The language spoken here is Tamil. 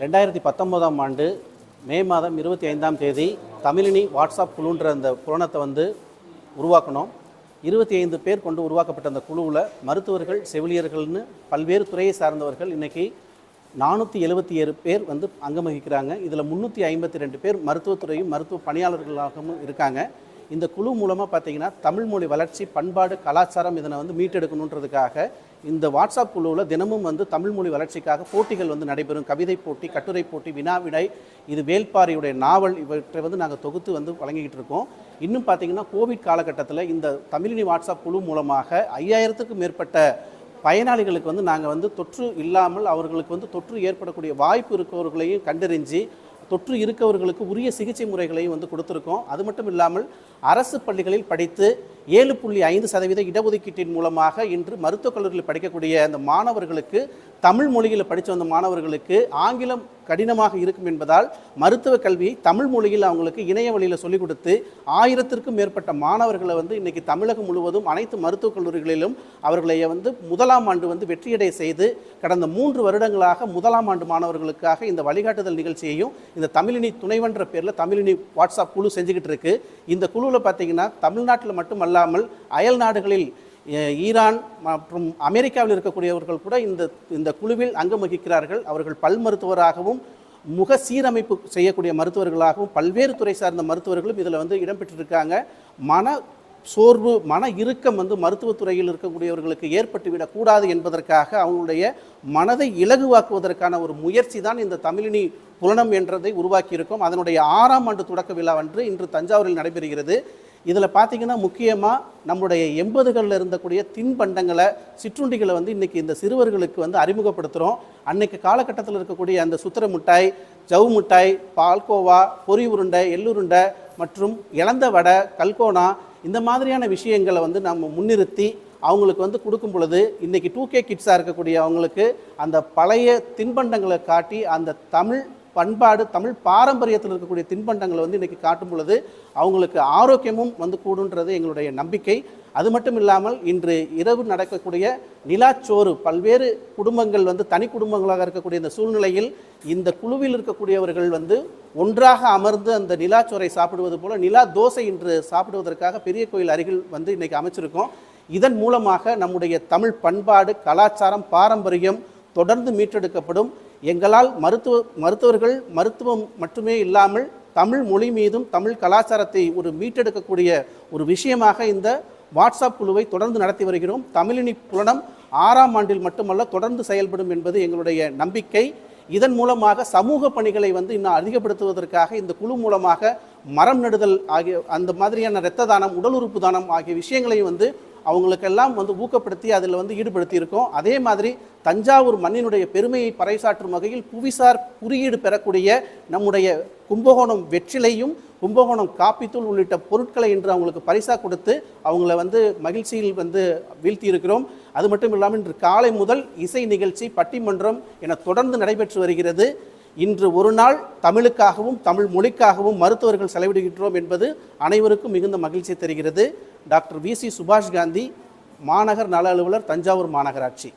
ரெண்டாயிரத்தி பத்தொம்போதாம் ஆண்டு மே மாதம் இருபத்தி ஐந்தாம் தேதி தமிழினி வாட்ஸ்அப் குழுன்ற அந்த புலனத்தை வந்து உருவாக்கணும். இருபத்தி ஐந்து பேர் கொண்டு உருவாக்கப்பட்ட அந்த குழுவில் மருத்துவர்கள் செவிலியர்கள்னு பல்வேறு துறையை சார்ந்தவர்கள் இன்றைக்கி நானூற்றி எழுபத்தி ஏழு பேர் வந்து அங்கம் வகிக்கிறாங்க இதில் முந்நூற்றி ஐம்பத்தி ரெண்டு பேர் மருத்துவத்துறையும் மருத்துவ பணியாளர்களாகவும் இருக்காங்க. இந்த குழு மூலமாக பார்த்தீங்கன்னா தமிழ் மொழி வளர்ச்சி பண்பாடு கலாச்சாரம் இதனை வந்து மீட்டெடுக்கணுன்றதுக்காக இந்த வாட்ஸ்அப் குழுவில் தினமும் வந்து தமிழ் மொழி வளர்ச்சிக்காக போட்டிகள் வந்து நடைபெறும். கவிதை போட்டி கட்டுரை போட்டி வினா விடை இது வேல்பாரியுடைய நாவல் இவற்றை வந்து நாங்கள் தொகுத்து வந்து வழங்கிக்கிட்டு இருக்கோம். இன்னும் பார்த்தீங்கன்னா கோவிட் காலகட்டத்தில் இந்த தமிழினி வாட்ஸ்அப் குழு மூலமாக ஐயாயிரத்துக்கும் மேற்பட்ட பயனாளிகளுக்கு வந்து நாங்கள் வந்து தொற்று இல்லாமல் அவர்களுக்கு வந்து தொற்று ஏற்படக்கூடிய வாய்ப்பு இருக்கவர்களையும் கண்டறிஞ்சு தொற்று இருக்கவர்களுக்கு உரிய சிகிச்சை முறைகளையும் வந்து கொடுத்துருக்கோம். அது மட்டும் இல்லாமல் அரசு பள்ளிகளில் படித்து ஏழு புள்ளி ஐந்து சதவீத இடஒதுக்கீட்டின் மூலமாக இன்று மருத்துவக் கல்லூரியில் படிக்கக்கூடிய அந்த மாணவர்களுக்கு தமிழ் மொழியில் படித்து வந்த மாணவர்களுக்கு ஆங்கிலம் கடினமாக இருக்கும் என்பதால் மருத்துவ கல்வியை தமிழ் மொழியில் அவங்களுக்கு இணைய வழியில் சொல்லிக் கொடுத்து ஆயிரத்திற்கும் மேற்பட்ட மாணவர்களை வந்து இன்றைக்கி தமிழகம் முழுவதும் அனைத்து மருத்துவக் கல்லூரிகளிலும் அவர்களை வந்து முதலாம் ஆண்டு வந்து வெற்றியடை செய்து கடந்த மூன்று வருடங்களாக முதலாம் ஆண்டு மாணவர்களுக்காக இந்த வழிகாட்டுதல் நிகழ்ச்சியையும் இந்த தமிழினி துணைவன்ற பேரில் தமிழினி வாட்ஸ்அப் குழு செஞ்சுக்கிட்டு இருக்கு. இந்த குழுவில் பார்த்தீங்கன்னா தமிழ்நாட்டில் மட்டுமல்லாமல் அயல் நாடுகளில் ஈரான் மற்றும் அமெரிக்காவில் இருக்கக்கூடியவர்கள் கூட இந்த இந்த குழுவில் அங்கம் வகிக்கிறார்கள் அவர்கள் பல் மருத்துவராகவும் முக சீரமைப்பு செய்யக்கூடிய மருத்துவர்களாகவும் பல்வேறு துறை சார்ந்த மருத்துவர்களும் இதில் வந்து இடம்பெற்றிருக்காங்க. மன சோர்வு மன இறுக்கம் வந்து மருத்துவத்துறையில் இருக்கக்கூடியவர்களுக்கு ஏற்பட்டுவிடக்கூடாது என்பதற்காக அவங்களுடைய மனதை இலகுவாக்குவதற்கான ஒரு முயற்சி தான் இந்த தமிழினி புலனம் என்றதை உருவாக்கியிருக்கோம். அதனுடைய ஆறாம் ஆண்டு தொடக்க விழா விழாவன்று இன்று தஞ்சாவூரில் நடைபெறுகிறது. இதில் பார்த்தீங்கன்னா முக்கியமாக நம்முடைய எண்பதுகளில் இருந்தக்கூடிய தின்பண்டங்களை சிற்றுண்டிகளை வந்து இன்றைக்கி இந்த சிறுவர்களுக்கு வந்து அறிமுகப்படுத்துகிறோம். அன்னைக்கு காலகட்டத்தில் இருக்கக்கூடிய அந்த சுத்திர மிட்டாய் ஜவு மிட்டாய் பால்கோவா பொரி உருண்டை எள்ளுருண்டை மற்றும் இளந்த வடை கல்கோனா இந்த மாதிரியான விஷயங்களை வந்து நம்ம முன்னிறுத்தி அவங்களுக்கு வந்து கொடுக்கும் பொழுது இன்றைக்கி டூ கே கிட்ஸாக இருக்கக்கூடிய அவங்களுக்கு அந்த பழைய தின்பண்டங்களை காட்டி அந்த தமிழ் பண்பாடு தமிழ் பாரம்பரியத்தில் இருக்கக்கூடிய தின்பண்டங்களை வந்து இன்றைக்கி காட்டும் பொழுது அவங்களுக்கு ஆரோக்கியமும் வந்து கூடுன்றது எங்களுடைய நம்பிக்கை. அது மட்டும் இல்லாமல் இன்று இரவு நடக்கக்கூடிய நிலாச்சோறு பல்வேறு குடும்பங்கள் வந்து தனி குடும்பங்களாக இருக்கக்கூடிய இந்த சூழ்நிலையில் இந்த குழுவில் இருக்கக்கூடியவர்கள் வந்து ஒன்றாக அமர்ந்து அந்த நிலாச்சோரை சாப்பிடுவது போல நிலா தோசை இன்று சாப்பிடுவதற்காக பெரிய கோயில் அருகில் வந்து இன்னைக்கு அமைச்சிருக்கோம். இதன் மூலமாக நம்முடைய தமிழ் பண்பாடு கலாச்சாரம் பாரம்பரியம் தொடர்ந்து மீட்டெடுக்கப்படும். எங்களால் மருத்துவ மருத்துவர்கள் மருத்துவம் மட்டுமே இல்லாமல் தமிழ் மொழி மீதும் தமிழ் கலாச்சாரத்தை ஒரு மீட்டெடுக்கக்கூடிய ஒரு விஷயமாக இந்த வாட்ஸ்அப் குழுவை தொடர்ந்து நடத்தி வருகிறோம். தமிழினி புலனம் ஆறாம் ஆண்டில் மட்டுமல்ல தொடர்ந்து செயல்படும் என்பது எங்களுடைய நம்பிக்கை. இதன் மூலமாக சமூக பணிகளை வந்து இன்னும் அதிகப்படுத்துவதற்காக இந்த குழு மூலமாக மரம் நடுதல் ஆகிய அந்த மாதிரியான இரத்த தானம் உடல் உறுப்பு தானம் ஆகிய விஷயங்களையும் வந்து அவங்களுக்கெல்லாம் வந்து ஊக்கப்படுத்தி அதில் வந்து ஈடுபடுத்தி இருக்கோம் அதே மாதிரி தஞ்சாவூர் மண்ணினுடைய பெருமையை பறைசாற்றும் வகையில் புவிசார் குறியீடு பெறக்கூடிய நம்முடைய கும்பகோணம் வெற்றிலையும் கும்பகோணம் காப்பித்தூள் உள்ளிட்ட பொருட்களை இன்று அவங்களுக்கு பரிசாக கொடுத்து அவங்கள வந்து மகிழ்ச்சியில் வந்து வீழ்த்தி இருக்கிறோம் அது மட்டும் இல்லாமல் இன்று காலை முதல் இசை நிகழ்ச்சி பட்டிமன்றம் என தொடர்ந்து நடைபெற்று வருகிறது. இன்று ஒரு நாள் தமிழுக்காகவும் தமிழ் மொழிக்காகவும் மருத்துவர்கள் செலவிடுகின்றோம் என்பது அனைவருக்கும் மிகுந்த மகிழ்ச்சி தருகிறது. டாக்டர் வி சி சுபாஷ் காந்தி மாநகர் நல அலுவலர் தஞ்சாவூர் மாநகராட்சி.